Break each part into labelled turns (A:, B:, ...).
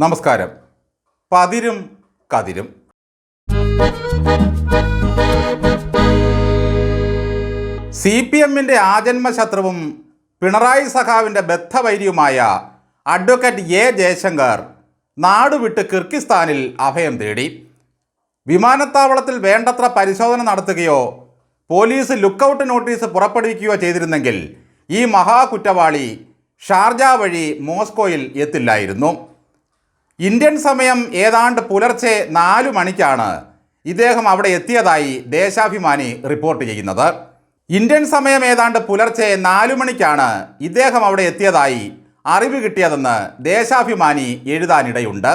A: നമസ്കാരം. പതിരും കതിരും. C P എമ്മിന്റെ ആജന്മ ശത്രുവും പിണറായി സഖാവിന്റെ ബദ്ധവൈരിയുമായ അഡ്വക്കേറ്റ് എ ജയശങ്കർ നാടുവിട്ട് കിർഗിസ്ഥാനിൽ അഭയം തേടി. വിമാനത്താവളത്തിൽ വേണ്ടത്ര പരിശോധന നടത്തുകയോ പോലീസ് ലുക്കൌട്ട് നോട്ടീസ് പുറപ്പെടുവിക്കുകയോ ചെയ്തിരുന്നെങ്കിൽ ഈ മഹാകുറ്റവാളി ഷാർജ വഴി മോസ്കോയിൽ എത്തില്ലായിരുന്നു. ഇന്ത്യൻ സമയം ഏതാണ്ട് പുലർച്ചെ നാലു മണിക്കാണ് ഇദ്ദേഹം അവിടെ എത്തിയതായി ദേശാഭിമാനി റിപ്പോർട്ട് ചെയ്യുന്നത്. ഇന്ത്യൻ സമയം ഏതാണ്ട് പുലർച്ചെ നാലു മണിക്കാണ് ഇദ്ദേഹം അവിടെ എത്തിയതായി അറിവ് കിട്ടിയതെന്ന് ദേശാഭിമാനി എഴുതാനിടയുണ്ട്.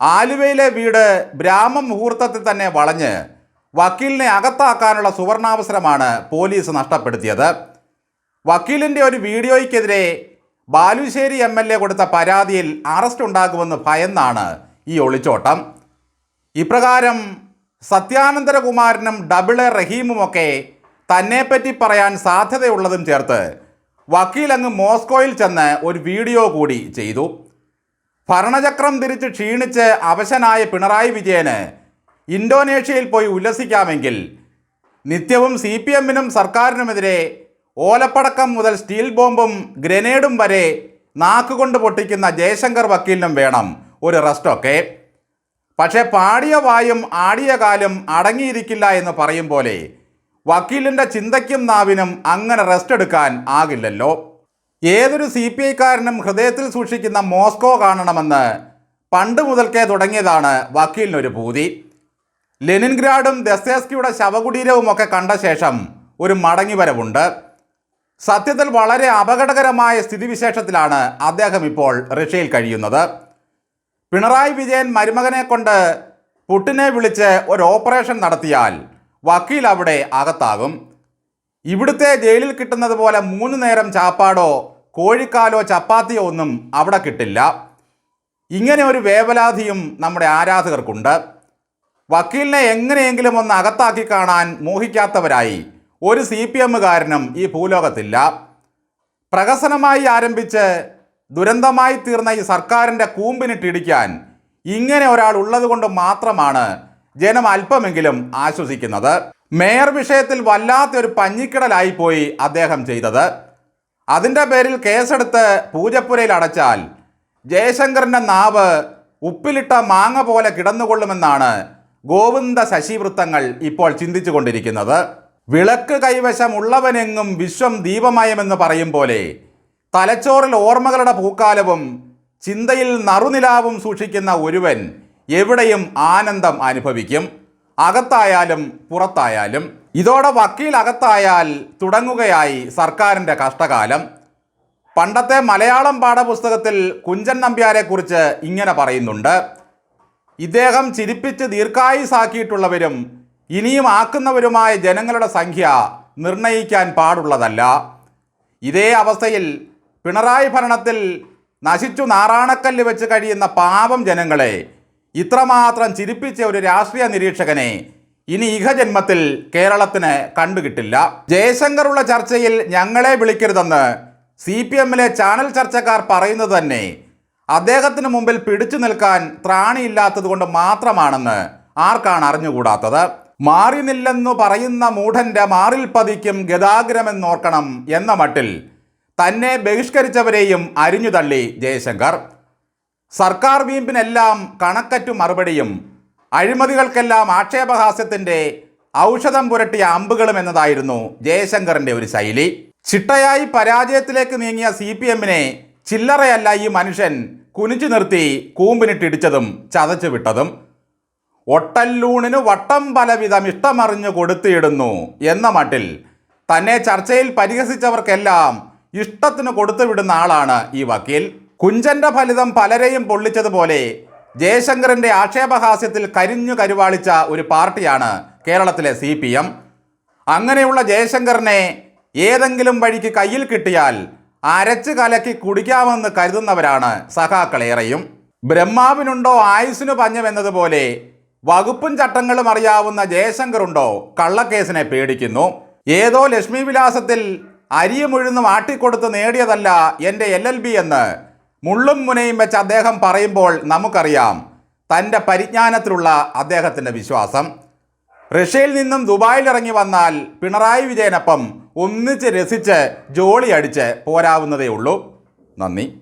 A: ആലുവയിലെ വീട് ബ്രാഹ്മ മുഹൂർത്തത്തിൽ തന്നെ വളഞ്ഞ് വക്കീലിനെ അകത്താക്കാനുള്ള സുവർണാവസരമാണ് പോലീസ് നഷ്ടപ്പെടുത്തിയത്. വക്കീലിന്റെ ഒരു വീഡിയോയ്ക്കെതിരെ ബാലുശ്ശേരി എം എൽ എ കൊടുത്ത പരാതിയിൽ അറസ്റ്റ് ഉണ്ടാകുമെന്ന് ഭയന്നാണ് ഈ ഒളിച്ചോട്ടം. ഇപ്രകാരം സത്യാനന്ദരകുമാരനും ഡബിൾ എ റഹീമുമൊക്കെ തന്നെപ്പറ്റി പറയാൻ സാധ്യതയുള്ളതും ചേർത്ത് വക്കീൽ അങ്ങ് മോസ്കോയിൽ ചെന്ന് ഒരു വീഡിയോ കൂടി ചെയ്തു. ഭരണചക്രം തിരിച്ച് ക്ഷീണിച്ച് അവശനായ പിണറായി വിജയന് ഇന്തോനേഷ്യയിൽ പോയി ഉല്ലസിക്കാമെങ്കിൽ നിത്യവും സി പി എമ്മിനും സർക്കാരിനുമെതിരെ ഓലപ്പടക്കം മുതൽ സ്റ്റീൽ ബോംബും ഗ്രനേഡും വരെ നാക്കുകൊണ്ട് പൊട്ടിക്കുന്ന ജയശങ്കർ വക്കീലിനും വേണം ഒരു റെസ്റ്റൊക്കെ. പക്ഷേ പാടിയ വായും ആടിയ കാലും അടങ്ങിയിരിക്കില്ല എന്ന് പറയും പോലെ വക്കീലിന്റെ ചിന്തയ്ക്കും നാവിനും അങ്ങനെ റെസ്റ്റ് എടുക്കാൻ ആകില്ലല്ലോ. ഏതൊരു സി പി ഐക്കാരനും ഹൃദയത്തിൽ സൂക്ഷിക്കുന്ന മോസ്കോ കാണണമെന്ന് പണ്ട് മുതൽക്കേ തുടങ്ങിയതാണ് വക്കീലിനൊരു ഭൂതി ലെനിൻഗ്രാഡും ദസ്തേസ്കിയുടെ ശവകുടീരവുമൊക്കെ കണ്ട ശേഷം ഒരു മടങ്ങിവരവുണ്ട്. സത്യത്തിൽ വളരെ അപകടകരമായ സ്ഥിതിവിശേഷത്തിലാണ് അദ്ദേഹം ഇപ്പോൾ റഷ്യയിൽ കഴിയുന്നത്. പിണറായി വിജയൻ മരുമകനെ കൊണ്ട് പുട്ടിനെ വിളിച്ച് ഒരു ഓപ്പറേഷൻ നടത്തിയാൽ വക്കീൽ അവിടെ അകത്താകും. ഇവിടുത്തെ ജയിലിൽ കിട്ടുന്നത് പോലെ മൂന്ന് നേരം ചാപ്പാടോ കോഴിക്കാലോ ചപ്പാത്തിയോ ഒന്നും അവിടെ കിട്ടില്ല. ഇങ്ങനെ ഒരു വേവലാതിയും നമ്മുടെ ആരാധകർക്കുണ്ട്. വക്കീലിനെ എങ്ങനെയെങ്കിലും ഒന്ന് അകത്താക്കി കാണാൻ മോഹിക്കാത്തവരായി ഒരു സി പി എമ്മുകാരനും ഈ ഭൂലോകത്തില്ല. പ്രഹസനമായി ആരംഭിച്ച് ദുരന്തമായി തീർന്ന ഈ സർക്കാരിന്റെ കൂമ്പിനിട്ടിടിക്കാൻ ഇങ്ങനെ ഒരാൾ ഉള്ളതുകൊണ്ട് മാത്രമാണ് ജനം അല്പമെങ്കിലും ആശ്വസിക്കുന്നത്. മേയർ വിഷയത്തിൽ വല്ലാത്തൊരു പഞ്ഞിക്കിടലായിപ്പോയി അദ്ദേഹം ചെയ്തത്. അതിന്റെ പേരിൽ കേസെടുത്ത് പൂജപ്പുരയിൽ അടച്ചാൽ ജയശങ്കറിന്റെ നാവ് ഉപ്പിലിട്ട മാങ്ങ പോലെ കിടന്നുകൊള്ളുമെന്നാണ് ഗോവിന്ദ ശശിവൃത്തങ്ങൾ ഇപ്പോൾ ചിന്തിച്ചു കൊണ്ടിരിക്കുന്നത് വിളക്ക് കൈവശമുള്ളവനെങ്ങും വിശ്വം ദീപമയമെന്ന് പറയും പോലെ തലച്ചോറിൽ ഓർമ്മകളുടെ പൂക്കാലവും ചിന്തയിൽ നറുനിലാവും സൂക്ഷിക്കുന്ന ഒരുവൻ എവിടെയും ആനന്ദം അനുഭവിക്കും. അകത്തായാലും പുറത്തായാലും. ഇതോടെ വക്കീൽ അകത്തായാൽ തുടങ്ങുകയായി സർക്കാരിന്റെ കഷ്ടകാലം. പണ്ടത്തെ മലയാളം പാഠപുസ്തകത്തിൽ കുഞ്ചൻ നമ്പ്യാരെക്കുറിച്ച് ഇങ്ങനെ പറയുന്നുണ്ട്. ഇദ്ദേഹം ചിരിപ്പിച്ച് ദീർഘായുസാക്കിയിട്ടുള്ളവരും ഇനിയും ആക്കുന്നവരുമായ ജനങ്ങളുടെ സംഖ്യ നിർണയിക്കാൻ പാടുള്ളതല്ല. ഇതേ അവസ്ഥയിൽ പിണറായി ഭരണത്തിൽ നശിച്ചു നാറാണക്കല്ല് വെച്ച് കഴിയുന്ന പാവം ജനങ്ങളെ ഇത്രമാത്രം ചിരിപ്പിച്ച ഒരു രാഷ്ട്രീയ നിരീക്ഷകനെ ഇനി ഇഹജന്മത്തിൽ കേരളത്തിന് കണ്ടുകിട്ടില്ല. ജയശങ്കറുള്ള ചർച്ചയിൽ ഞങ്ങളെ വിളിക്കരുതെന്ന് സി പി എമ്മിലെ ചാനൽ ചർച്ചക്കാർ പറയുന്നത് തന്നെ അദ്ദേഹത്തിന് മുമ്പിൽ പിടിച്ചു നിൽക്കാൻ ത്രാണിയില്ലാത്തത് കൊണ്ട് മാത്രമാണെന്ന് ആർക്കാണ് അറിഞ്ഞുകൂടാത്തത്? മാറി നില്ലെന്നു പറയുന്ന മൂഢന്റെ മാറിൽ പതിക്കും ഗതാഗ്രമെന്നോർക്കണം എന്ന മട്ടിൽ തന്നെ ബഹിഷ്കരിച്ചവരെയും അരിഞ്ഞുതള്ളി ജയശങ്കർ. സർക്കാർ വീമ്പിനെല്ലാം കണക്കറ്റു മറുപടിയും അഴിമതികൾക്കെല്ലാം ആക്ഷേപഹാസ്യത്തിന്റെ ഔഷധം പുരട്ടിയ അമ്പുകളും എന്നതായിരുന്നു ജയശങ്കറിന്റെ ഒരു ശൈലി. ചിട്ടയായി പരാജയത്തിലേക്ക് നീങ്ങിയ സി പി എമ്മിനെ ചില്ലറയല്ല ഈ മനുഷ്യൻ കുനിച്ചു നിർത്തി കൂമ്പിനിട്ടിടിച്ചതും ചതച്ചു വിട്ടതും ഒട്ടല്ലൂണിന് വട്ടം പലവിധം ഇഷ്ടമറിഞ്ഞു കൊടുത്തിടുന്നു എന്ന മട്ടിൽ തന്നെ ചർച്ചയിൽ പരിഹസിച്ചവർക്കെല്ലാം ഇഷ്ടത്തിന് കൊടുത്തുവിടുന്ന ആളാണ് ഈ വക്കീൽ. കുഞ്ചന്റെ ഫലിതം പലരെയും പൊള്ളിച്ചതുപോലെ ജയശങ്കറിന്റെ ആക്ഷേപഹാസ്യത്തിൽ കരിഞ്ഞു കരുവാളിച്ച ഒരു പാർട്ടിയാണ് കേരളത്തിലെ സി പി എം. അങ്ങനെയുള്ള ജയശങ്കറിനെ ഏതെങ്കിലും വഴിക്ക് കയ്യിൽ കിട്ടിയാൽ അരച്ച് കലക്കി കുടിക്കാമെന്ന് കരുതുന്നവരാണ് സഖാക്കളേറെയും. ബ്രഹ്മാവിനുണ്ടോ ആയുസിനു പഞ്ഞം എന്നതുപോലെ വകുപ്പും ചട്ടങ്ങളും അറിയാവുന്ന ജയശങ്കറുണ്ടോ കള്ളക്കേസിനെ പേടിക്കുന്നു. ഏതോ ലക്ഷ്മി വിലാസത്തിൽ അരിയും ഉഴുന്നും ആട്ടിക്കൊടുത്ത് നേടിയതല്ല എന്റെ എൽ എൽ ബി എന്ന്. മുള്ളും മുനയും വെച്ച് അദ്ദേഹം പറയുമ്പോൾ നമുക്കറിയാം. തന്റെ പരിജ്ഞാനത്തിലുള്ള അദ്ദേഹത്തിന്റെ വിശ്വാസം. റഷ്യയിൽ നിന്നും ദുബായിൽ ഇറങ്ങി വന്നാൽ പിണറായി വിജയനൊപ്പം ഒന്നിച്ച് രസിച്ച് ജോളി അടിച്ച് പോരാവുന്നതേ ഉള്ളൂ. നന്ദി.